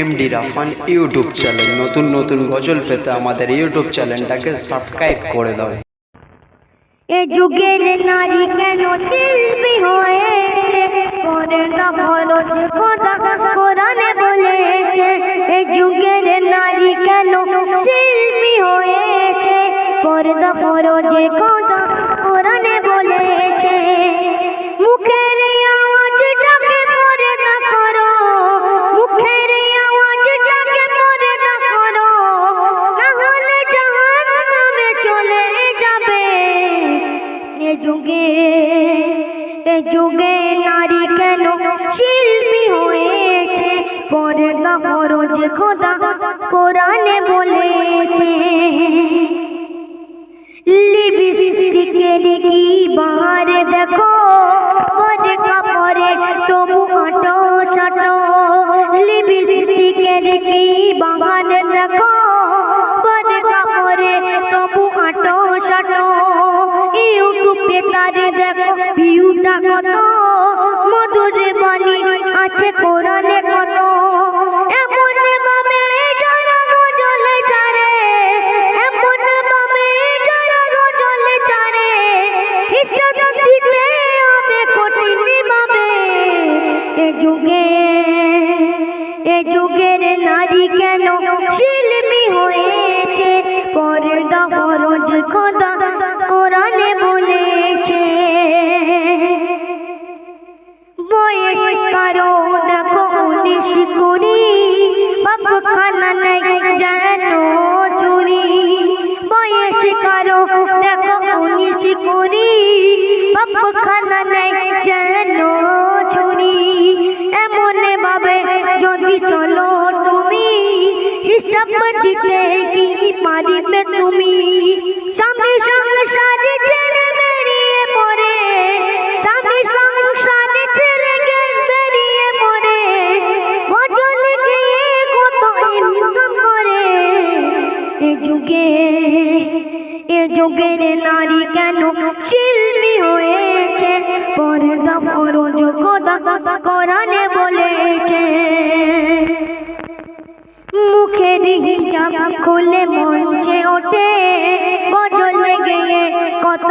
MD Rafan YouTube channel নতুন নতুন গজল পেতে আমাদের ইউটিউব চ্যানেলটাকে সাবস্ক্রাইব করে দাও। এ যুগের নারী কেন শিল্পী হয়েছে? পর্দা ফরজ খোদা কোরআনে বলেছে, এ যুগের নারী কেন শিল্পী হয়েছে? পর্দা ফরজে খোদা যুগে যুগে নারী কেন শিল্পী হয়েছে? পর্দা ফরজ খোদা কোরআনে বলেছে। লিপস্টিকের কি বাহারে ভিউটা কত মধুর বাণী আছে কোরআনে কত? এমন ভাবে যারা গজল ছাড়ে এমন ভাবে যারা যুগে, এ যুগের নারী কেন শিল্পী হয়েছে উনিশ কুড়ি বাপ খানা নাই যেন চুরি। বয়স কারও দেখো উনিশ কুড়ি বাপ খানা নাই যেন চুরি। এমন ভাবে যদি চলো তুমি, হিসাব দিতে কি পারিবে তুমি? যুগে, এ যুগের নারী কেন শিল্পী হয়েছে? পর্দা ফরজ খোদা কোরআনে বলেছে। মুখের হিজাব খুলে মঞ্চে ওঠে, গজল গিয়ে কত